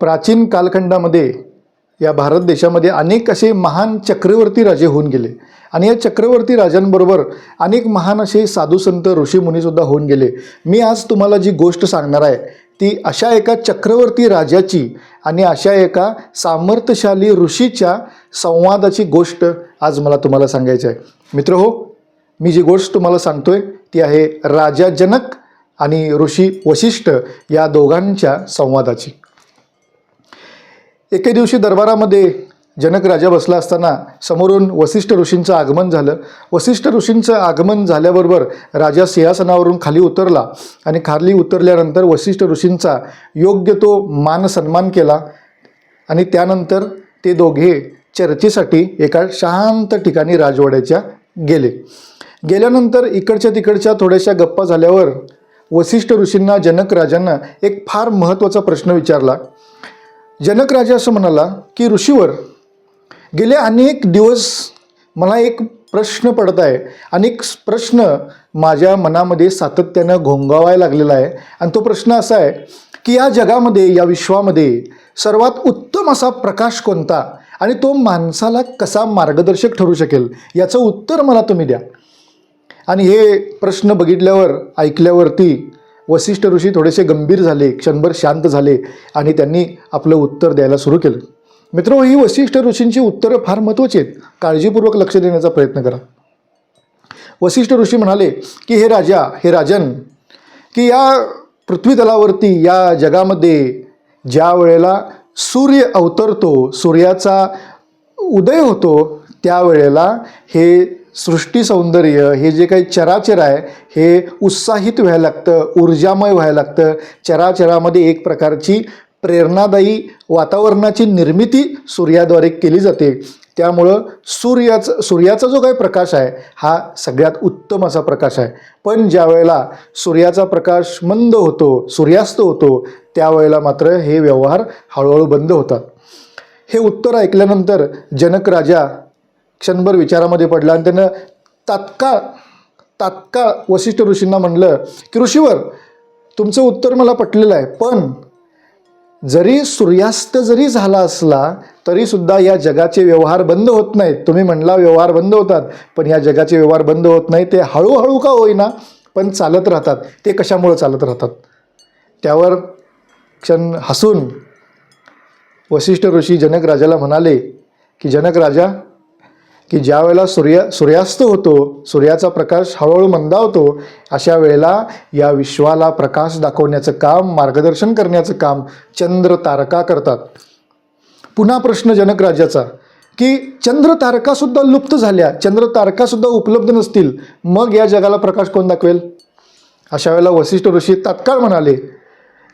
प्राचीन कालखंडामध्ये या भारत देशामध्ये अनेक असे महान चक्रवर्ती राजे होऊन गेले. आणि या चक्रवर्ती राजांबरोबर अनेक महान असे साधू संत ऋषीमुनीसुद्धा होऊन गेले. मी आज तुम्हाला जी गोष्ट सांगणार आहे ती अशा एका चक्रवर्ती राजाची आणि अशा एका सामर्थ्यशाली ऋषीच्या संवादाची गोष्ट आज मला तुम्हाला सांगायची आहे. मित्र हो मी जी गोष्ट तुम्हाला सांगतोय ती आहे राजा जनक आणि ऋषी वशिष्ठ या दोघांच्या संवादाची. एके दिवशी दरबारामध्ये जनक राजा बसला असताना समोरून वसिष्ठ ऋषींचं आगमन झालं. वसिष्ठ ऋषींचं आगमन झाल्याबरोबर राजा सिंहासनावरून खाली उतरला आणि खाली उतरल्यानंतर वसिष्ठ ऋषींचा योग्य तो मान सन्मान केला आणि त्यानंतर ते दोघे चर्चेसाठी एका शांत ठिकाणी राजवाड्याच्या गेले. गेल्यानंतर इकडच्या तिकडच्या थोड्याशा गप्पा झाल्यावर वसिष्ठ ऋषींना जनक राजांना एक फार महत्त्वाचा प्रश्न विचारला. जनक राजा असं म्हणाला की ऋषीवर गेले अनेक दिवस मला एक प्रश्न पडत आहे. अनेक प्रश्न माझ्या मनामध्ये सातत्यानं घोंगावायला लागलेला आहे. आणि तो प्रश्न असा आहे की या जगामध्ये या विश्वामध्ये सर्वात उत्तम असा प्रकाश कोणता? आणि तो माणसाला कसा मार्गदर्शक ठरू शकेल? याचं उत्तर मला तुम्ही द्या. आणि हे प्रश्न बघितल्यावर ऐकल्यावरती वसिष्ठ ऋषी थोडेसे गंभीर झाले क्षणभर शांत झाले आणि त्यांनी आपलं उत्तर द्यायला सुरू केलं. मित्र ही वसिष्ठ ऋषींची उत्तरं फार महत्त्वाची आहेत. काळजीपूर्वक लक्ष देण्याचा प्रयत्न करा. वसिष्ठ ऋषी म्हणाले की हे राजा हे राजन की या पृथ्वीतलावरती या जगामध्ये ज्या वेळेला सूर्य अवतरतो सूर्याचा उदय होतो त्यावेळेला हे सृष्टी सौंदर्य हे जे काही चराचर आहे हे उत्साहित व्हायला लागतं ऊर्जामय व्हायला लागतं. चराचरामध्ये एक प्रकारची प्रेरणादायी वातावरणाची निर्मिती सूर्याद्वारे केली जाते. त्यामुळं सूर्याचं सूर्याचा जो काही प्रकाश आहे हा सगळ्यात उत्तम असा प्रकाश आहे. पण ज्या वेळेला सूर्याचा प्रकाश मंद होतो सूर्यास्त होतो त्यावेळेला मात्र हे व्यवहार हळूहळू बंद होतात. हे उत्तर ऐकल्यानंतर जनक राजा क्षणभर विचारामध्ये पडला आणि त्यानं तात्काळ तात्काळ वसिष्ठ ऋषींना म्हणलं की ऋषीवर तुमचं उत्तर मला पटलेलं आहे पण जरी सूर्यास्त जरी झाला असला तरीसुद्धा या जगाचे व्यवहार बंद होत नाहीत. तुम्ही म्हणला व्यवहार बंद होतात पण या जगाचे व्यवहार बंद होत नाही ते हळूहळू का होईना पण चालत राहतात. ते कशामुळं चालत राहतात? त्यावर क्षण हसून वसिष्ठ ऋषी जनक राजाला म्हणाले की जनक राजा की ज्या वेळेला सूर्य सूर्यास्त होतो सूर्याचा प्रकाश हळूहळू मंदावतो अशा वेळेला या विश्वाला प्रकाश दाखवण्याचं काम मार्गदर्शन करण्याचं काम चंद्र तारका करतात. पुन्हा प्रश्न जनक राजाचा की चंद्र तारकासुद्धा लुप्त झाल्या चंद्र तारकासुद्धा उपलब्ध नसतील मग या जगाला प्रकाश कोण दाखवेल? अशा वेळेला वसिष्ठ ऋषी तात्काळ म्हणाले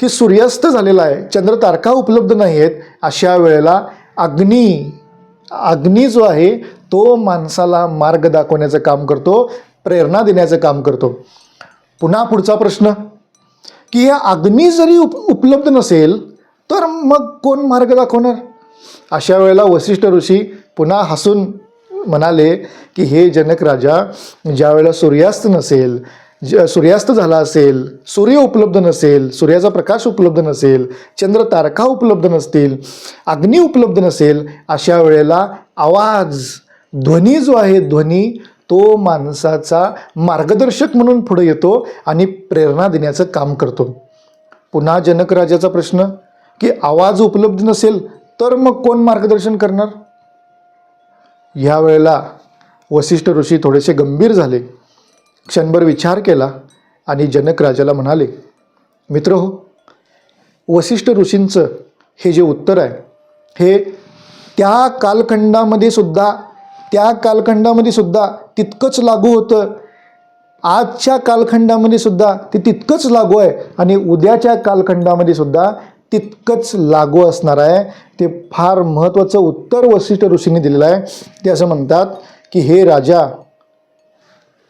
की सूर्यास्त झालेला आहे चंद्र तारका उपलब्ध नाही आहेत अशा वेळेला अग्नी अग्नी जो आहे तो माणसाला मार्ग दाखवण्याचं काम करतो प्रेरणा देण्याचं काम करतो. पुन्हा पुढचा प्रश्न की या अग्नी जरी उप उपलब्ध नसेल तर मग कोण मार्ग दाखवणार? अशा वेळेला वसिष्ठ ऋषी पुन्हा हसून म्हणाले की हे जनक राजा ज्या वेळेला सूर्यास्त नसेल ज सूर्यास्त झाला असेल सूर्य उपलब्ध नसेल सूर्याचा प्रकाश उपलब्ध नसेल चंद्र तारखा उपलब्ध नसतील अग्नी उपलब्ध नसेल अशा वेळेला आवाज ध्वनी जो आहे ध्वनी तो माणसाचा मार्गदर्शक म्हणून पुढे येतो आणि प्रेरणा देण्याचं काम करतो. पुन्हा जनक राजाचा प्रश्न की आवाज उपलब्ध नसेल तर मग कोण मार्गदर्शन करणार? ह्या वेळेला वसिष्ठ ऋषी थोडेसे गंभीर झाले. क्षणभर विचार केला आणि जनक राजाला म्हणाले मित्र हो वसिष्ठ ऋषींचं हे जे उत्तर आहे हे त्या कालखंडामध्ये सुद्धा त्या कालखंडामध्ये सुद्धा तितकंच लागू होतं. आजच्या कालखंडामध्ये सुद्धा ते तितकंच लागू आहे आणि उद्याच्या कालखंडामध्ये सुद्धा तितकंच लागू असणार आहे. ते फार महत्त्वाचं उत्तर वसिष्ठ ऋषींनी दिलेलं आहे. ते असं म्हणतात की हे राजा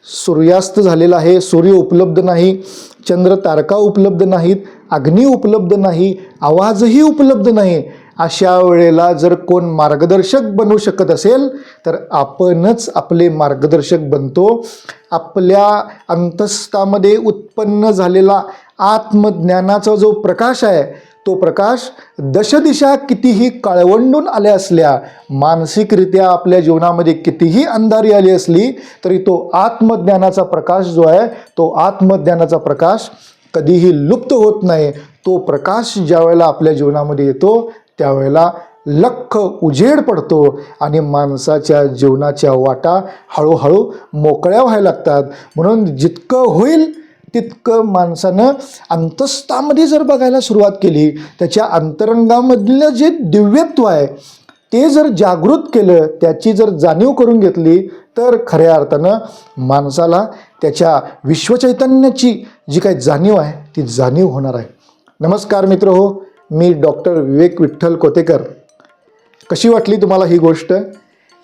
सूर्यास्त झालेला आहे सूर्य उपलब्ध नाही चंद्र तारका उपलब्ध नाहीत अग्नी उपलब्ध नाही आवाजही उपलब्ध नाही. अशा वेळेला जर कोण मार्गदर्शक बनू शकत असेल तर आपणच आपले मार्गदर्शक बनतो. आपल्या अंतस्थामध्ये उत्पन्न झालेला आत्मज्ञानाचा जो प्रकाश आहे तो प्रकाश दशदिशा कितीही काळवंडून आल्या असल्या मानसिकरित्या आपल्या जीवनामध्ये कितीही अंधारी आली असली तरी तो आत्मज्ञानाचा प्रकाश जो आहे तो आत्मज्ञानाचा प्रकाश कधीही लुप्त होत नाही. तो प्रकाश ज्यावेळेला आपल्या जीवनामध्ये येतो त्यावेळेला लख उजेड पडतो आणि माणसाच्या जीवनाच्या वाटा हळूहळू मोकळ्या व्हायला लागतात. म्हणून जितकं होईल तितकं माणसानं अंतस्तामध्ये जर बघायला सुरुवात केली त्याच्या अंतरंगामधलं जे दिव्यत्व आहे ते जर जागृत केलं त्याची जर जाणीव करून घेतली तर खऱ्या अर्थानं माणसाला त्याच्या विश्वचैतन्याची जी काही जाणीव आहे ती जाणीव होणार आहे. नमस्कार मित्र हो मी डॉक्टर विवेक विठ्ठल कोतेकर. कशी वाटली तुम्हाला ही गोष्ट?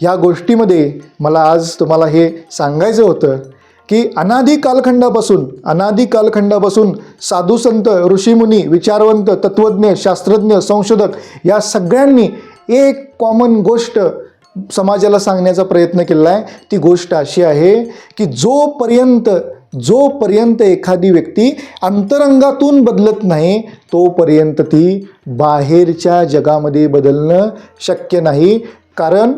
ह्या गोष्टीमध्ये मला आज तुम्हाला हे सांगायचं होतं की अनादी कालखंडापासून अनादी कालखंडापासून साधू संत ऋषीमुनी विचारवंत तत्त्वज्ञ शास्त्रज्ञ संशोधक या सगळ्यांनी एक कॉमन गोष्ट समाजाला सांगण्याचा प्रयत्न केला आहे. ती गोष्ट अशी आहे की जोपर्यंत जोपर्यंत एखादी व्यक्ती अंतरंगातून बदलत नाही तोपर्यंत ती बाहेरच्या जगामध्ये बदलणं शक्य नाही. कारण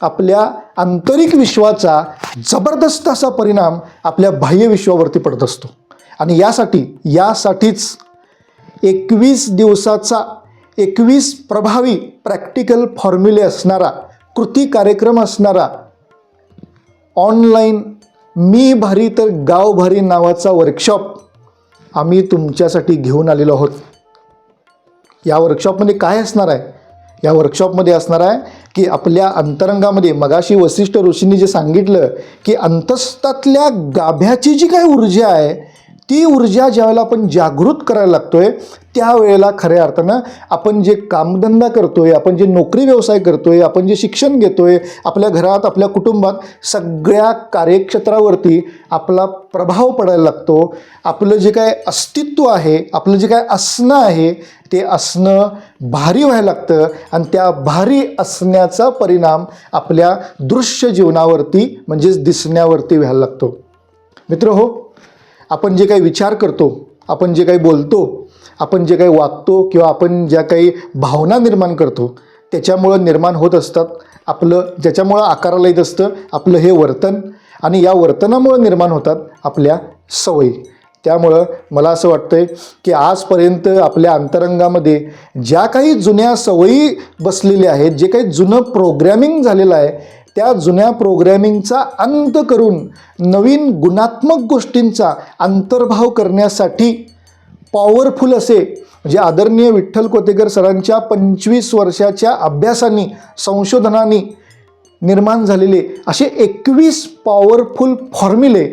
आपल्या आंतरिक विश्वाचा जबरदस्त असा परिणाम आपल्या बाह्य विश्वावरती पडत असतो. आणि यासाठी यासाठीच एकवीस दिवसाचा एकवीस प्रभावी प्रॅक्टिकल फॉर्म्युले असणारा कृती कार्यक्रम असणारा ऑनलाईन मी भारी तर गाव भारी नावाचा वर्कशॉप आम्ही तुमच्यासाठी घेऊन आलेलो आहोत. या वर्कशॉपमध्ये काय असणार आहे? या वर्कशॉपमध्ये असणार आहे की आपल्या अंतरंगामध्ये मगाशी वसिष्ठ ऋषींनी जे सांगितलं की अंतस्तातल्या गाभ्याची जी काही ऊर्जा आहे ती ऊर्जा ज्यावेळेला आपण जागृत करायला लागतोय त्यावेळेला खऱ्या अर्थानं आपण जे कामधंदा करतोय आपण जे नोकरी व्यवसाय करतोय आपण जे शिक्षण घेतोय आपल्या घरात आपल्या कुटुंबात सगळ्या कार्यक्षेत्रावरती आपला प्रभाव पडायला लागतो. आपलं जे काय अस्तित्व आहे आपलं जे काय असणं आहे ते असणं भारी व्हायला लागतं आणि त्या भारी असण्याचा परिणाम आपल्या दृश्य जीवनावरती म्हणजेच दिसण्यावरती व्हायला लागतो. मित्र हो आपण जे काही विचार करतो आपण जे काही बोलतो आपण जे काही वागतो किंवा आपण ज्या काही भावना निर्माण करतो त्याच्यामुळं निर्माण होत असतात. आपलं ज्याच्यामुळं आकाराला येत असतं आपलं हे वर्तन आणि या वर्तनामुळं निर्माण होतात आपल्या सवयी. त्यामुळं मला असं वाटतं आहे की आजपर्यंत आपल्या अंतरंगामध्ये ज्या काही जुन्या सवयी बसलेल्या आहेत जे काही जुनं प्रोग्रॅमिंग झालेलं आहे त्या जुन्या प्रोग्रॅमिंगचा अंत करून नवीन गुणात्मक गोष्टींचा अंतर्भाव करण्यासाठी पॉवरफुल असे म्हणजे आदरणीय विठ्ठल कोतेकर सरांच्या पंचवीस वर्षाच्या अभ्यासाने संशोधनाने निर्माण झालेले असे एकवीस पॉवरफुल फॉर्म्युले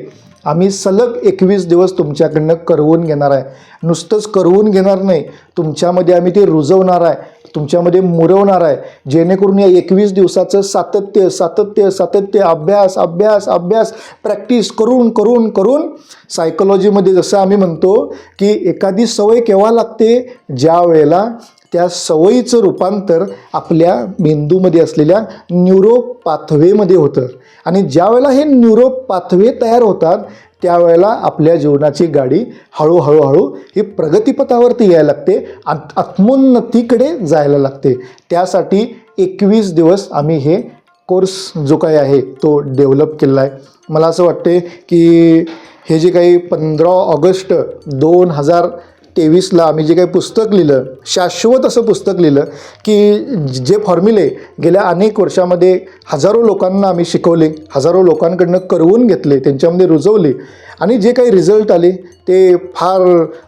आम्ही सलग एकवीस दिवस तुमच्याकडनं करवून घेणार आहे. नुसतंच करवून घेणार नाही तुमच्यामध्ये आम्ही ते रुजवणार आहे तुमच्यामध्ये मुरवणार आहे. जेणेकरून या एकवीस दिवसाचं सातत्य सातत्य सातत्य अभ्यास अभ्यास अभ्यास प्रॅक्टिस करून करून करून सायकोलॉजीमध्ये जसं आम्ही म्हणतो की एखादी सवय केव्हा लागते? ज्या वेळेला त्या सवयीचं रूपांतर आपल्या मेंदूमध्ये असलेल्या न्यूरो पाथवेमध्ये होतं. आणि ज्यावेळेला हे न्यूरो पाथवे तयार होतात त्यावेळेला आपल्या जीवनाची गाडी हळूहळू हळू ही प्रगतीपथावरती यायला लागते आत आत्मोन्नतीकडे जायला लागते. त्यासाठी एकवीस दिवस आम्ही हे कोर्स जो काही आहे तो डेव्हलप केलेला आहे. मला असं वाटते की हे जे काही पंधरा ऑगस्ट दोन हजार तेवीसला आम्ही जे काही पुस्तक लिहिलं शाश्वत असं पुस्तक लिहिलं की जे फॉर्म्युले गेल्या अनेक वर्षामध्ये हजारो लोकांना आम्ही शिकवले हजारो लोकांकडनं करवून घेतले त्यांच्यामध्ये रुजवले. आणि जे काही रिझल्ट आले ते फार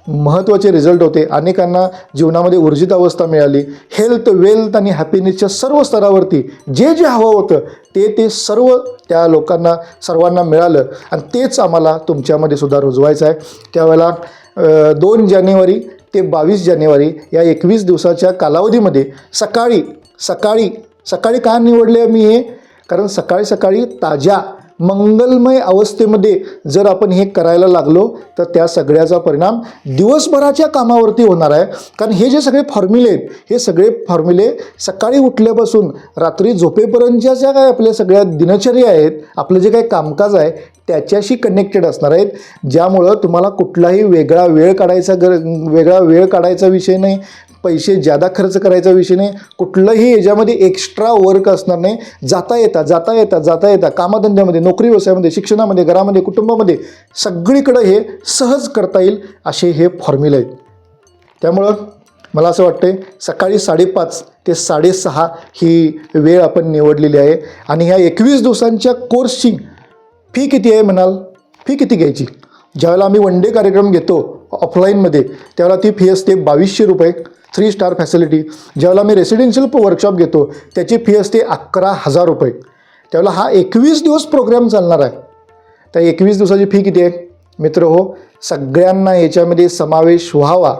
महत्त्वाचे रिझल्ट होते. अनेकांना जीवनामध्ये ऊर्जित अवस्था मिळाली. हेल्थ वेल्थ आणि हॅपीनेसच्या सर्व स्तरावरती जे जे हवं होतं ते ते सर्व त्या लोकांना सर्वांना मिळालं. आणि तेच आम्हाला तुमच्यामध्ये सुद्धा रुजवायचं आहे. त्यावेळेला दोन जानेवारी ते बावीस जानेवारी या एकवीस दिवसाच्या कालावधीमध्ये सकाळी सकाळी सकाळी का निवडले मी हे? कारण सकाळी सकाळी ताज्या मंगलमय अवस्थेमध्ये जर आपण हे करायला लागलो तर त्या सगळ्याचा परिणाम दिवसभराच्या कामावरती होणार आहे. कारण हे जे सगळे फॉर्म्युले आहेत हे सगळे फॉर्म्युले सकाळी उठल्यापासून रात्री झोपेपर्यंतच्या ज्या काय आपल्या सगळ्या दिनचर्या आहेत आपलं जे काही कामकाज आहे त्याच्याशी कनेक्टेड असणार आहेत. ज्यामुळं तुम्हाला कुठलाही वेगळा वेळ काढायचा गर वेगळा वेळ काढायचा विषय नाही. पैसे ज्यादा खर्च करायचा विषय नाही. कुठलंही याच्यामध्ये एक्स्ट्रा वर्क असणार नाही. जाता येता जाता येता जाता येता कामधंद्यामध्ये नोकरी व्यवसायामध्ये शिक्षणामध्ये घरामध्ये कुटुंबामध्ये सगळीकडं हे सहज करता येईल असे हे फॉर्म्युले आहेत. त्यामुळं मला असं वाटतं सकाळी साडेपाच ते साडेसहा ही वेळ आपण निवडलेली आहे. आणि ह्या एकवीस दिवसांच्या कोर्सची फी किती आहे म्हणाल? फी किती घ्यायची? ज्यावेळेला आम्ही वन डे कार्यक्रम घेतो ऑफलाईनमध्ये त्यावेळेला ती फी असते बावीसशे रुपये थ्री स्टार फॅसिलिटी ज्यावेळेला मी रेसिडेन्शियल वर्कशॉप घेतो त्याची फी असते अकरा हजार रुपये. त्यावेळेला हा एकवीस दिवस प्रोग्राम चालणार आहे. त्या एकवीस दिवसाची फी किती आहे? मित्र हो सगळ्यांना याच्यामध्ये समावेश व्हावा.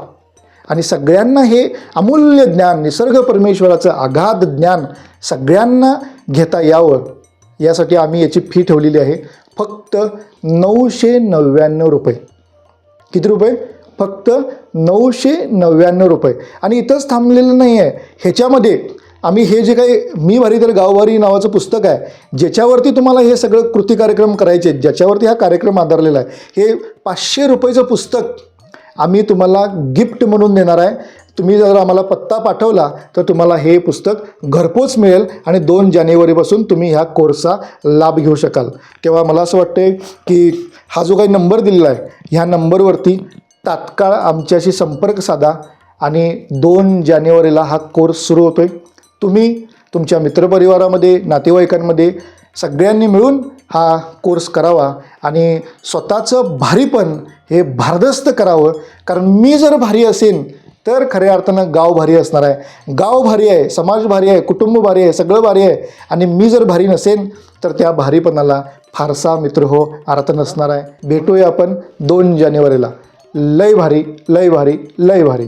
आणि सगळ्यांना हे अमूल्य ज्ञान निसर्ग परमेश्वराचं अगाध ज्ञान सगळ्यांना घेता यावं. यासाठी आम्ही याची फी ठेवलेली आहे. फक्त नऊशे नव्याण्णव रुपये. किती रुपये? फक्त नऊशे नव्याण्णव रुपये. आणि इथंच थांबलेलं नाही आहे ह्याच्यामध्ये आम्ही हे जे काही मी भारी तर गावभारी नावाचं पुस्तक आहे ज्याच्यावरती तुम्हाला हे सगळं कृती कार्यक्रम करायचे ज्याच्यावरती हा कार्यक्रम आधारलेला आहे हे पाचशे रुपयेचं पुस्तक आम्ही तुम्हाला गिफ्ट म्हणून देणार आहे. तुम्ही जर आम्हाला पत्ता पाठवला तर तुम्हाला हे पुस्तक घरपोच मिळेल आणि दोन जानेवारीपासून तुम्ही ह्या कोर्सचा लाभ घेऊ शकाल. तेव्हा मला असं वाटते की हा जो काही नंबर दिलेला आहे ह्या नंबरवरती तात्काळ आमच्याशी संपर्क साधा आणि दोन जानेवारीला हा कोर्स सुरू होतो आहे तुम्ही तुमच्या मित्रपरिवारामध्ये नातेवाईकांमध्ये सगळ्यांनी मिळून हा कोर्स करावा आणि स्वतःचं भारीपण हे भारदस्त करावं. कारण मी जर भारी असेन तर खऱ्या अर्थानं गाव भारी असणार आहे. गाव भारी आहे समाज भारी आहे कुटुंब भारी आहे सगळं भारी आहे. आणि मी जर भारी नसेन तर त्या भारीपणाला फारसा मित्र हो अर्थ नसणार आहे. भेटूया आपण दोन जानेवारीला. लय भारी लय भारी लय भारी.